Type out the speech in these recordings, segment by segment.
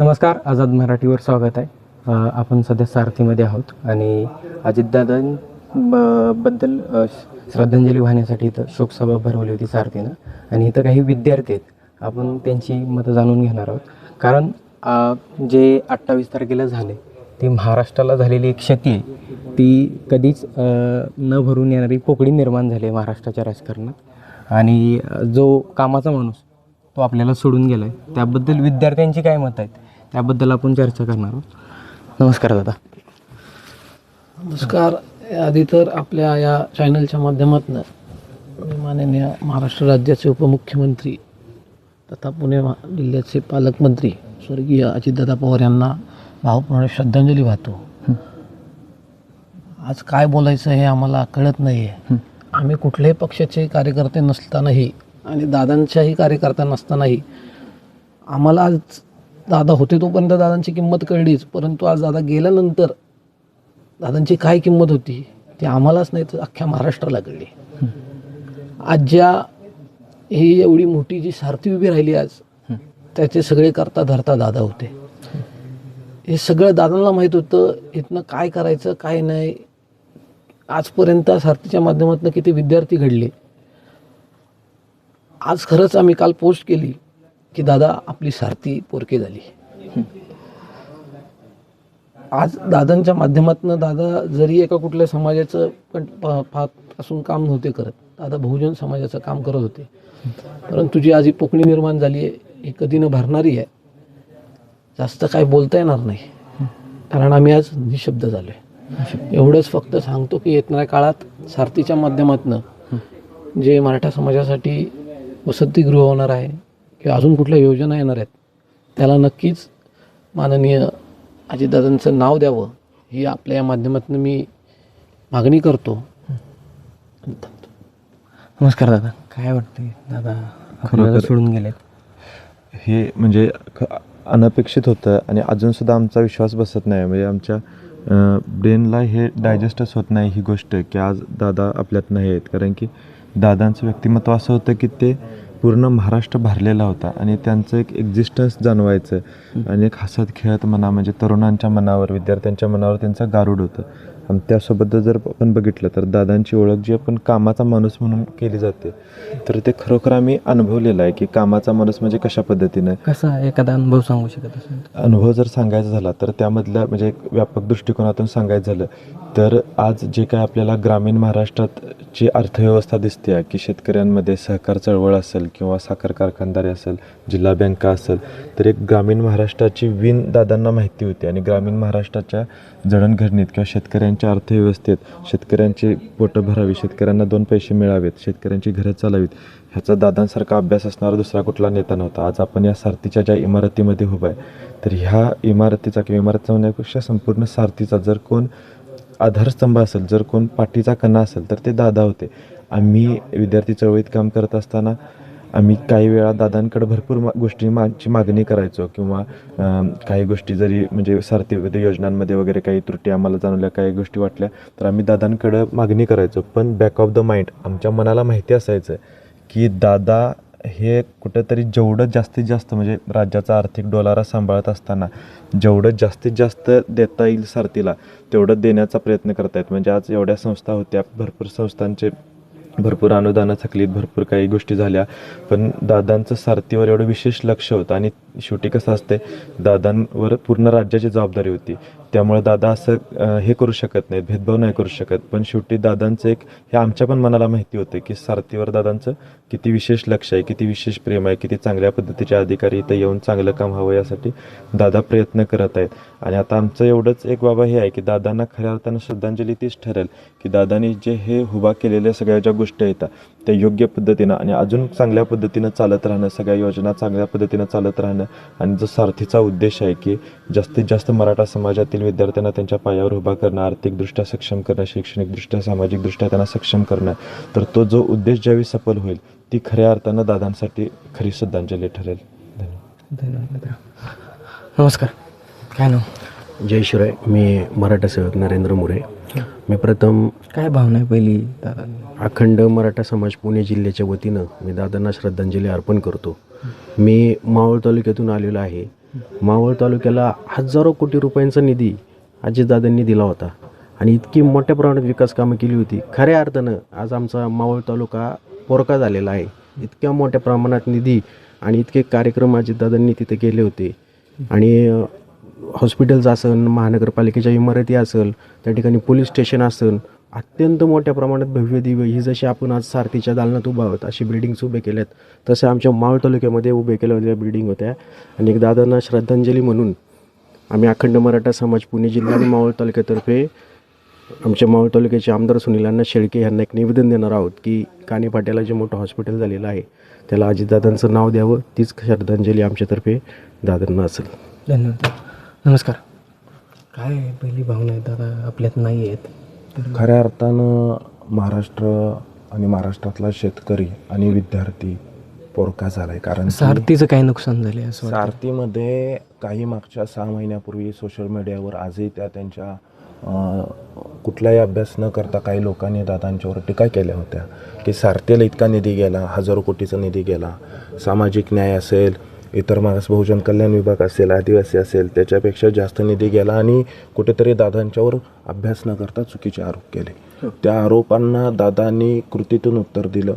नमस्कार आझाद मराठीवर स्वागत आहे. आपण सध्या सारथीमध्ये आहोत आणि अजितदादां ब- बद्दल श्रद्धांजली वाहण्यासाठी इथं शोकसभा भरवली होती सारथीनं. आणि इथं काही विद्यार्थी आहेत. आपण त्यांची मतं जाणून घेणार आहोत. कारण जे अठ्ठावीस तारखेला झाले ती महाराष्ट्राला झालेली एक क्षती आहे. ती कधीच न भरून येणारी पोकळी निर्माण झाली आहे महाराष्ट्राच्या राजकारणात. आणि जो कामाचा माणूस तो आपल्याला सोडून गेला आहे त्याबद्दल विद्यार्थ्यांची काय मत आहेत? त्याबद्दल आपण चर्चा करणार आहोत. नमस्कार दादा. नमस्कार. आधी तर आपल्या या चॅनलच्या माध्यमातून माननीय महाराष्ट्र राज्याचे उपमुख्यमंत्री तथा पुणे जिल्ह्याचे पालकमंत्री स्वर्गीय अजितदादा पवार यांना भावपूर्ण श्रद्धांजली वाहतो. आज काय बोलायचं हे आम्हाला कळत नाही आहे आम्ही कुठल्याही पक्षाचे कार्यकर्ते नसतानाही आणि दादांच्याही कार्यकर्ता नसतानाही आम्हाला आज दादा होते तोपर्यंत दादांची किंमत कळलीच परंतु आज दादा गेल्यानंतर दादांची काय किंमत होती ती आम्हालाच नाही तर अख्ख्या महाराष्ट्राला कळली. आज ज्या ही एवढी मोठी जी सारथी उभी राहिली आज त्याचे सगळे करता धरता दादा होते. हे सगळं दादांना माहीत होतं इथनं काय करायचं काय नाही. आजपर्यंत सारथीच्या माध्यमातून किती विद्यार्थी घडले. आज खरंच आम्ही काल पोस्ट केली. की दादा आपली सारथी पोरके झाली. आज दादांच्या माध्यमातून दादा जरी एका कुठल्या समाजाचं पण प- असून काम नव्हते करत. दादा बहुजन समाजाचं काम करत होते. परंतु जी आज ही पोकळी निर्माण झाली आहे ही कधी न भरणारी आहे जास्त काय बोलता येणार नाही. कारण आम्ही आज निशब्द झालो आहे एवढंच फक्त सांगतो की येणाऱ्या काळात सारथीच्या माध्यमातून जे मराठा समाजासाठी वसतिगृह होणार आहे किंवा अजून कुठल्या योजना येणार आहेत? त्याला नक्कीच माननीय अजितदादांचं नाव द्यावं ही आपल्या या माध्यमातून मी मागणी करतो. नमस्कार दादा. काय वाटतंय दादा? आपल्याला सोडून गेलेत. हे म्हणजे अनपेक्षित होतं आणि अजूनसुद्धा आमचा विश्वास बसत नाही. म्हणजे आमच्या ब्रेनला हे डायजेस्टच होत नाही ही गोष्ट की आज दादा आपल्यात नाही आहेत कारण की दादांचं व्यक्तिमत्व असं होतं की ते पूर्ण महाराष्ट्र भरलेला होता आणि त्यांचं एक एक्झिस्टन्स जाणवायचं. आणि एक हसत खेळत म्हणा म्हणजे तरुणांच्या मनावर विद्यार्थ्यांच्या मनावर त्यांचं गारूड होतं. आणि त्यासोबत जर आपण बघितलं तर दादांची ओळख जी आपण कामाचा माणूस म्हणून केली जाते तर ते खरोखर आम्ही अनुभवलेलं आहे की कामाचा माणूस म्हणजे कशा पद्धतीनं? कसा एखादा अनुभव सांगू शकत असेल अनुभव जर सांगायचा झाला तर त्यामधल्या म्हणजे एक व्यापक दृष्टिकोनातून सांगायचं झालं तर आज जे काय आपल्याला ग्रामीण महाराष्ट्रात जी अर्थव्यवस्था दिसते आहे की शेतकऱ्यांमध्ये सहकार चळवळ असेल किंवा साखर कारखानदारी असेल जिल्हा बँका असेल तर एक ग्रामीण महाराष्ट्राची विण दादांना माहिती होती आणि ग्रामीण महाराष्ट्राच्या जडणघडणीत किंवा शेतकऱ्यांच्या अर्थव्यवस्थेत शेतकऱ्यांची पोटं भरावी शेतकऱ्यांना दोन पैसे मिळावेत शेतकऱ्यांची घरं चालावीत ह्याचा दादांसारखा अभ्यास असणारा दुसरा कुठला नेता नव्हता. आज आपण या सारथीच्या ज्या इमारतीमध्ये उभा आहे तर ह्या इमारतीचा किंवा इमारतीचा म्हणण्यापेक्षा संपूर्ण सारथीचा जर कोण आधारस्तंभ असेल जर कोण पाठीचा कणा असेल तर ते दादा होते. आम्ही विद्यार्थी चळवळीत काम करत असताना आम्ही काही वेळा दादांकडे भरपूर मा गोष्टी मागची मागणी करायचो किंवा काही गोष्टी जरी म्हणजे सारथी योजनांमध्ये वगैरे काही त्रुटी आम्हाला जाणवल्या काही गोष्टी वाटल्या तर आम्ही दादांकडं मागणी करायचो. पण बॅक ऑफ द माइंड आमच्या मनाला माहिती असायचं की दादा हे कुठंतरी जेवढं जास्तीत जास्त म्हणजे राज्याचा आर्थिक डोलारा सांभाळत असताना जेवढं जास्तीत जास्त देता येईल सारथीला तेवढं देण्याचा प्रयत्न करतायत. म्हणजे आज एवढ्या संस्था होत्या भरपूर संस्थांचे भरपूर अनुदानं थकलीत भरपूर काही गोष्टी झाल्या. पण दादांचं सारथीवर एवढं विशेष लक्ष होतं आणि शेवटी कसं असते दादांवर पूर्ण राज्याची जबाबदारी होती. त्यामुळे दादा असं हे करू शकत नाहीत भेदभाव नाही करू शकत. पण शेवटी दादांचं एक हे आमच्या पण मनाला माहिती होतं की सारथीवर दादांचं किती विशेष लक्ष आहे किती विशेष प्रेम आहे किती चांगल्या पद्धतीचे अधिकारी इथं येऊन चांगलं काम हवं यासाठी दादा प्रयत्न करत आहेत. आणि आता आमचं एवढंच एक बाबा हे आहे की दादांना खऱ्या अर्थानं श्रद्धांजली तीच ठरेल की दादांनी जे हे उभा केलेल्या सगळ्या ज्या गोष्टी आहेत त्या योग्य पद्धतीनं आणि अजून चांगल्या पद्धतीनं चालत राहणं सगळ्या योजना चांगल्या पद्धतीनं चालत राहणं आणि जो सारथीचा उद्देश आहे की जास्तीत जास्त मराठा समाजातील विद्यार्थ्यांना त्यांच्या पायावर उभा करणं आर्थिकदृष्ट्या सक्षम करणं शैक्षणिकदृष्ट्या सामाजिकदृष्ट्या त्यांना सक्षम करणं तर तो जो उद्देश ज्यावेळी सफल होईल ती खऱ्या अर्थानं दादांसाठी खरी श्रद्धांजली ठरेल. धन्यवाद. धन्यवाद नमस्कार. काय नाव? जय शिवराय मी मराठा सेवक नरेंद्र मोरे. मी प्रथम काय भावना आहे पहिली? दादा अखंड मराठा समाज पुणे जिल्ह्याच्या वतीनं मी दादांना श्रद्धांजली अर्पण करतो. मी मावळ तालुक्यातून आलेलो आहे. मावळ तालुक्याला हजारो कोटी रुपयांचा निधी अजितदादांनी दिला होता आणि इतकी मोठ्या प्रमाणात विकास कामं केली होती. खऱ्या अर्थानं आज आमचा मावळ तालुका पोरका झालेला आहे. इतक्या मोठ्या प्रमाणात निधी आणि इतके कार्यक्रम अजितदादांनी तिथे केले होते. आणि हॉस्पिटल्स असेल महानगरपालिकेच्या इमारती असेल त्या ठिकाणी पोलीस स्टेशन असेल अत्यंत मोठ्या प्रमाणात भव्य दिव्य ही जशी आपण आज सारथीच्या दालनात उभा आहोत अशी बिल्डिंग्स उभे केल्यात. तसे आमच्या मावळ तालुक्यामध्ये उभे केल्या होत्या बिल्डिंग होत्या. आणि एक दादांना श्रद्धांजली म्हणून आम्ही अखंड मराठा समाज पुणे जिल्हा आणि मावळ तालुक्यातर्फे आमच्या मावळ तालुक्याचे आमदार सुनीलांना शेळके यांना एक निवेदन देणार आहोत की काणे पाट्याला जे मोठं हॉस्पिटल झालेलं आहे त्याला अजितदादांचं नाव द्यावं तीच श्रद्धांजली आमच्यातर्फे दादांना असेल. धन्यवाद. नमस्कार. काय पहिली भावना आहे दादा आपल्यात नाही आहेत. तर खऱ्या अर्थानं महाराष्ट्र आणि महाराष्ट्रातला शेतकरी आणि विद्यार्थी पोरका झालाय. कारण की सारथीचं काय नुकसान झाले असं वाटतं सारथीमध्ये काही मागच्या सहा महिन्यापूर्वी सोशल मीडियावर आजही त्या त्यांच्या अं, कुठलाही अभ्यास न करता काही लोकांनी दादांच्यावर टीका केल्या होत्या की सारथीला इतका निधी गेला हजारो कोटीचा निधी गेला सामाजिक न्याय असेल इतर मागास बहुजन कल्याण विभाग असेल आदिवासी असेल त्याच्यापेक्षा जास्त निधी गेला आणि कुठेतरी दादांच्यावर अभ्यास न करता चुकीचे आरोप केले. त्या आरोपांना दादांनी कृतीतून उत्तर दिलं.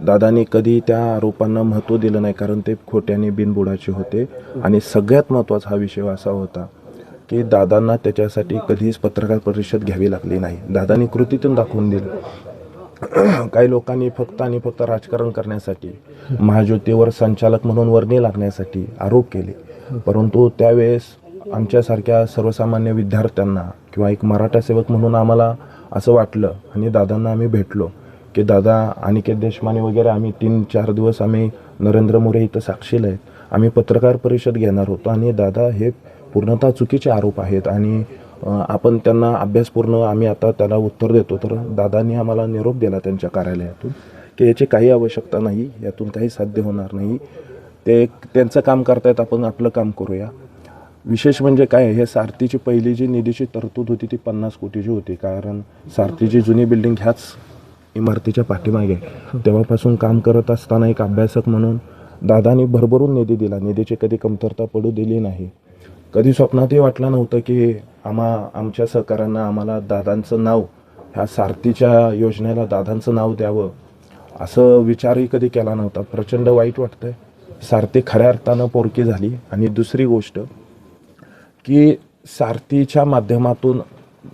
दादांनी कधी त्या आरोपांना महत्त्व दिलं नाही कारण ते खोट्याने बिनबुडाचे होते. आणि सगळ्यात महत्त्वाचा हा विषय असा होता की दादांना त्याच्यासाठी कधीच पत्रकार परिषद घ्यावी लागली नाही. दादांनी कृतीतून दाखवून दिलं. काही लोकांनी फक्त आणि फक्त राजकारण करण्यासाठी महाज्योतीवर संचालक म्हणून वर्णी लागण्यासाठी आरोप केले. परंतु त्यावेळेस आमच्यासारख्या सर्वसामान्य विद्यार्थ्यांना किंवा एक मराठा सेवक म्हणून आम्हाला असं वाटलं आणि दादांना आम्ही भेटलो की दादा अनिकेत देशमाने वगैरे आम्ही तीन चार दिवस आम्ही नरेंद्र मोरे इथं साक्षीला आहेत. आम्ही पत्रकार परिषद घेणार होतो आणि दादा हे पूर्णतः चुकीचे आरोप आहेत आणि आपण त्यांना अभ्यासपूर्ण आम्ही आता त्याला उत्तर देतो. तर दादांनी आम्हाला निरोप दिला त्यांच्या कार्यालयातून की याची काही आवश्यकता नाही यातून काही साध्य होणार नाही. ते त्यांचं काम करतायत आपण आपलं काम करूया. विशेष म्हणजे काय हे सारथीची पहिली जी निधीची तरतूद होती ती पन्नास कोटीची होती. कारण सारथीची जुनी बिल्डिंग ह्याच इमारतीच्या पाठीमागे तेव्हापासून काम करत असताना एक अभ्यासक म्हणून दादानी भरभरून निधी दिला. निधीची कधी कमतरता पडू दिली नाही. कधी स्वप्नातही वाटलं नव्हतं की आम्हा आमच्या सहकाऱ्यांना आम्हाला दादांचं नाव ह्या सारथीच्या योजनेला दादांचं नाव द्यावं. असं विचारही कधी केला नव्हता. प्रचंड वाईट वाटतंय. सारथी खऱ्या अर्थानं पोरकी झाली. आणि दुसरी गोष्ट की सारथीच्या माध्यमातून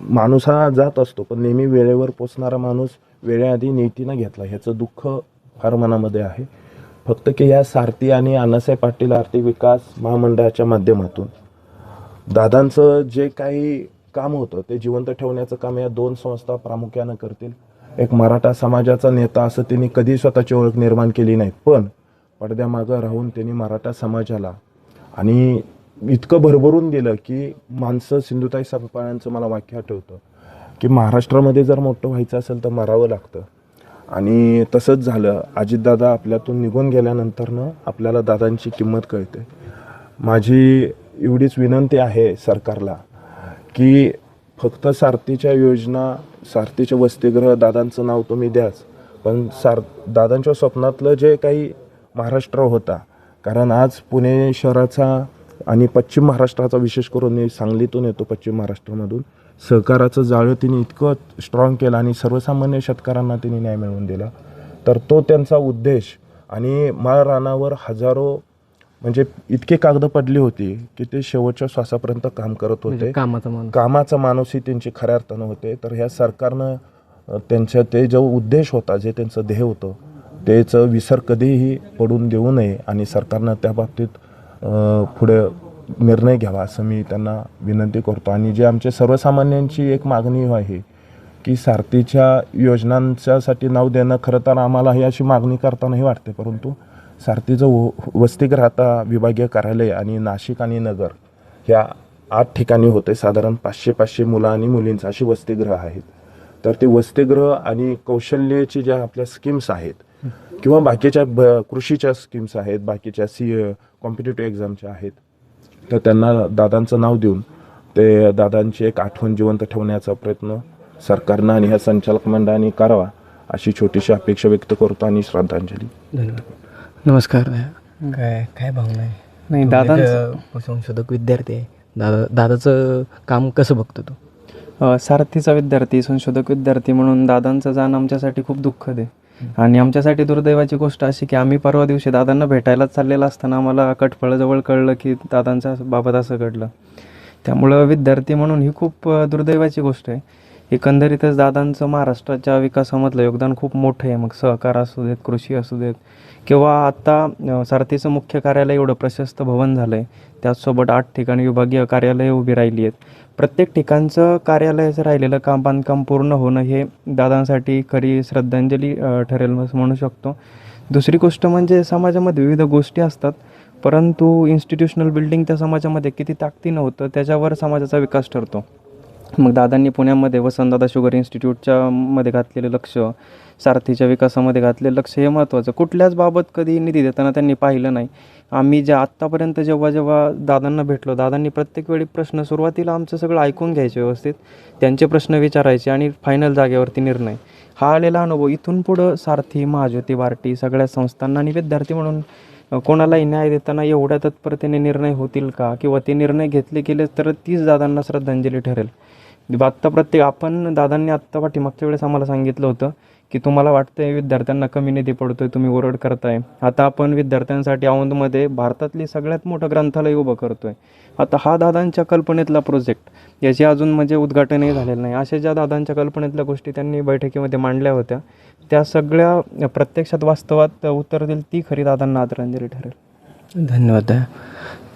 माणूस हा जात असतो पण नेहमी वेळेवर पोचणारा माणूस वेळेआधी नीतीनं घेतला. ह्याचं दुःख फार मनामध्ये आहे. फक्त की या सारथी आणि अण्णासाहेब पाटील आर्थिक विकास महामंडळाच्या माध्यमातून दादांचं जे काही काम होतं ते जिवंत ठेवण्याचं काम या दोन संस्था प्रामुख्यानं करतील. एक मराठा समाजाचा नेता असं त्यांनी कधी स्वतःची ओळख निर्माण केली नाही पण पडद्यामागं राहून त्यांनी मराठा समाजाला आणि इतकं भरभरून दिलं की माणसं सिंधुताई सापाळ्यांचं मला वाक्य आठवतं की महाराष्ट्रामध्ये जर मोठं व्हायचं असेल तर मरावं लागतं. आणि तसंच झालं. अजितदादा आपल्यातून निघून गेल्यानंतरनं आपल्याला दादांची किंमत कळते. माझी एवढीच विनंती आहे सरकारला की फक्त सारथीच्या योजना सारथीचे वसतिगृह दादांचं नाव तुम्ही द्याच पण सार दादांच्या स्वप्नातलं जे काही महाराष्ट्र होता कारण आज पुणे शहराचा आणि पश्चिम महाराष्ट्राचा विशेष करून मी सांगलीतून येतो पश्चिम महाराष्ट्रामधून सहकाराचं जाळं तिने इतकं स्ट्रॉंग केलं आणि सर्वसामान्य शेतकऱ्यांना तिने न्याय मिळवून दिला. तर तो त्यांचा उद्देश आणि माळ रानावर हजारो म्हणजे इतके कागद पडली होती की ते शेवटच्या श्वासापर्यंत काम करत होते. म्हणजे कामाचा माणूस. कामाचा माणूसही त्यांची खऱ्या अर्थानं होते. तर ह्या सरकारनं अ, त्यांच्या ते जो उद्देश होता जे त्यांचं ध्येय होतं त्याचं विसर कधीही पडून देऊ नये आणि सरकारनं त्या बाबतीत पुढे निर्णय घ्यावा असं मी त्यांना विनंती करतो. आणि जे आमच्या सर्वसामान्यांची एक मागणी आहे की सारथीच्या योजनांच्यासाठी नाव देणं खरं तर आम्हाला ही अशी मागणी करतानाही वाटते. परंतु सारथीचं व वसतिगृह आता विभागीय कार्यालय आणि नाशिक आणि नगर ह्या आठ ठिकाणी होते. साधारण पाचशे पाचशे मुलं आणि मुलींचं अशी वसतिगृह आहेत. तर ते वसतिगृह आणि कौशल्याची ज्या आपल्या स्कीम्स आहेत किंवा बाकीच्या ब कृषीच्या स्कीम्स आहेत बाकीच्या सी कॉम्पिटेटिव्ह एक्झामच्या आहेत तर त्यांना दादांचं नाव देऊन ते दादांची एक आठवण जिवंत ठेवण्याचा प्रयत्न सरकारनं आणि ह्या संचालक मंडळाने करावा अशी छोटीशी अपेक्षा व्यक्त करतो आणि श्रद्धांजली. धन्यवाद. नमस्कार. दादा काय काय भावना आहे नाही एक संशोधक विद्यार्थी आहे. दादा दादाचं काम कसं बघतो तू? सारथीचा विद्यार्थी संशोधक विद्यार्थी म्हणून दादांचं जाणं आमच्यासाठी खूप दुःखद आहे. आणि आमच्यासाठी दुर्दैवाची गोष्ट अशी की आम्ही परवा दिवशी दादांना भेटायला चाललेलं असताना आम्हाला कटफळजवळ कळलं की दादांच्या बाबत असं घडलं. त्यामुळं विद्यार्थी म्हणून ही खूप दुर्दैवाची गोष्ट आहे. एकंदरीतच दादांचं महाराष्ट्राच्या विकासामधलं योगदान खूप मोठं आहे. मग सहकार असू देत कृषी असू देत किंवा आत्ता सारथीचं मुख्य कार्यालय एवढं प्रशस्त भवन झालं आहे त्याचसोबत आठ ठिकाणी विभागीय कार्यालयं उभी राहिली आहेत. प्रत्येक ठिकाणचं कार्यालयाचं राहिलेलं काम बांधकाम पूर्ण होणं हे दादांसाठी खरी श्रद्धांजली ठरेल असं म्हणू शकतो. दुसरी गोष्ट म्हणजे समाजामध्ये विविध गोष्टी असतात परंतु इन्स्टिट्यूशनल बिल्डिंग त्या समाजामध्ये किती ताकदीनं होतं त्याच्यावर समाजाचा विकास ठरतो. मग दादांनी पुण्यामध्ये वसंतदादा शुगर इन्स्टिट्यूटच्या मध्ये घातलेलं लक्ष सारथीच्या विकासामध्ये घातलेलं लक्ष हे महत्त्वाचं. कुठल्याच बाबत कधी निधी देताना त्यांनी पाहिलं नाही. आम्ही ज्या आत्तापर्यंत जेव्हा जेव्हा दादांना भेटलो दादांनी प्रत्येक वेळी प्रश्न सुरुवातीला आमचं सगळं ऐकून घ्यायचे व्यवस्थित. त्यांचे प्रश्न विचारायचे आणि फायनल जागेवरती निर्णय. हा आलेला अनुभव इथून पुढं सारथी महाज्योती बार्टी सगळ्या संस्थांना आणि विद्यार्थी म्हणून कोणालाही न्याय देताना एवढ्या तत्परतेने निर्णय होतील का? किंवा ते निर्णय घेतले गेले तर तीच दादांना श्रद्धांजली ठरेल. म्हणजे आत्ता प्रत्येक आपण दादांनी आत्ता पाठीमागच्या वेळेस आम्हाला सांगितलं होतं की तुम्हाला वाटतंय विद्यार्थ्यांना कमी निधी पडतोय तुम्ही ओरड करताय. आता आपण विद्यार्थ्यांसाठी औंधमध्ये भारतातली सगळ्यात मोठं ग्रंथालय उभं करतोय. आता हा दादांच्या कल्पनेतला प्रोजेक्ट याची अजून म्हणजे उद्घाटनही झालेलं नाही. अशा ज्या दादांच्या कल्पनेतल्या गोष्टी त्यांनी बैठकीमध्ये मांडल्या होत्या त्या सगळ्या प्रत्यक्षात वास्तवात उत्तर देईल ती खरी दादांना आदरांजली ठरेल. धन्यवाद.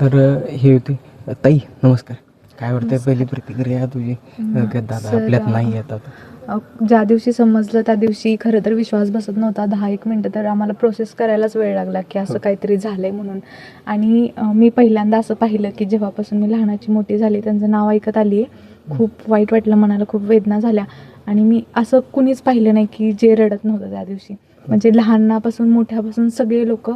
तर हे होती. ताई नमस्कार. काय वाटतंय पहिली प्रतिक्रिया तुझी? दादा आपल्यात नाही येत आता. अ, ज्या दिवशी समजलं त्या दिवशी खरं तर विश्वास बसत नव्हता. दहा एक मिनटं तर आम्हाला प्रोसेस करायलाच वेळ लागला की असं काहीतरी झालंय म्हणून. आणि मी पहिल्यांदा असं पाहिलं की जेव्हापासून मी लहानाची मोठी झाली त्यांचं नाव ऐकत आली. आहे खूप वाईट वाटलं मनाला खूप वेदना झाल्या. आणि मी असं कुणीच पाहिलं नाही की जे रडत नव्हतं त्या दिवशी. म्हणजे लहानापासून मोठ्यापासून सगळे लोक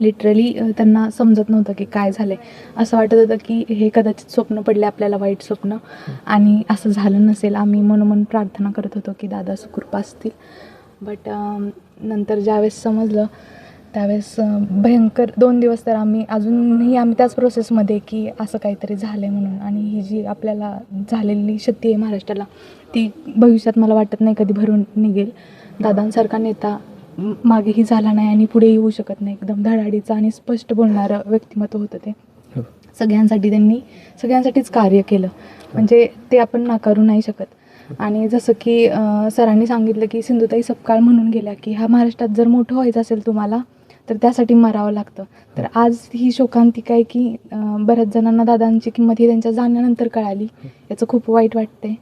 लिटरली त्यांना समजत नव्हतं की काय झालंय. असं वाटत होतं की हे कदाचित स्वप्न पडले आपल्याला वाईट स्वप्न. आणि असं झालं नसेल. आम्ही मनोमन प्रार्थना करत होतो की दादा सुखरूप असतील. बट नंतर ज्यावेळेस समजलं त्यावेळेस भयंकर दोन दिवस तर आम्ही अजूनही आम्ही त्याच प्रोसेसमध्ये की असं काहीतरी झालं आहे म्हणून. आणि ही जी आपल्याला झालेली क्षती आहे महाराष्ट्राला ती भविष्यात मला वाटत नाही कधी भरून निघेल. दादांसारखा नेता मागेही झाला नाही आणि पुढे येऊ शकत नाही. एकदम धडाडीचं आणि स्पष्ट बोलणारं व्यक्तिमत्व होतं ते. हो. सगळ्यांसाठी त्यांनी सगळ्यांसाठीच कार्य केलं. म्हणजे ते आपण नाकारू नाही शकत. आणि जसं की सरांनी सांगितलं की सिंधुताई सपकाळ म्हणून गेल्या की हा महाराष्ट्रात जर मोठं व्हायचं असेल तुम्हाला तर त्यासाठी मरावं लागतं. तर आज ही शोकांतिका आहे की बऱ्याच जणांना दादांची किंमत ही त्यांच्या जाण्यानंतर कळाली. याचं खूप वाईट वाटते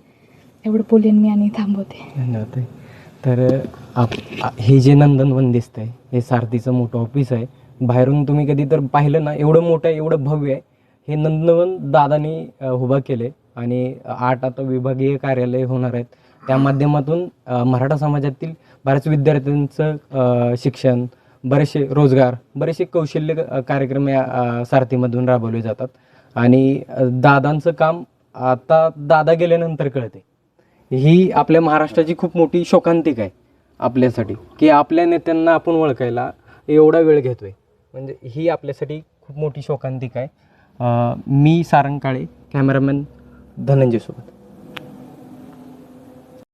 एवढं बोलेन मी आणि थांबवते. तर आप हे जे नंदनवन दिसतंय हे सारथीचं मोठं ऑफिस आहे. बाहेरून तुम्ही कधी तर पाहिलं ना एवढं मोठं आहे एवढं भव्य आहे. हे नंदनवन दादानी उभं केले आणि आठ आता विभागीय कार्यालय होणार आहेत. त्या माध्यमातून मराठा समाजातील बऱ्याच विद्यार्थ्यांचं शिक्षण बरेचसे रोजगार बरेचसे कौशल्य कार्यक्रम या सारथीमधून राबवले जातात. आणि दादांचं काम आता दादा गेल्यानंतर कळते ही आपल्या महाराष्ट्राची खूप मोठी शोकांतिक आहे. आपल्यासाठी. की आपल्या नेत्यांना आपण ओळखायला एवढा वेळ घेतो आहे म्हणजे ही आपल्यासाठी खूप मोठी शोकांतिक आहे. मी सारंग काळे कॅमेरामॅन धनंजयसोबत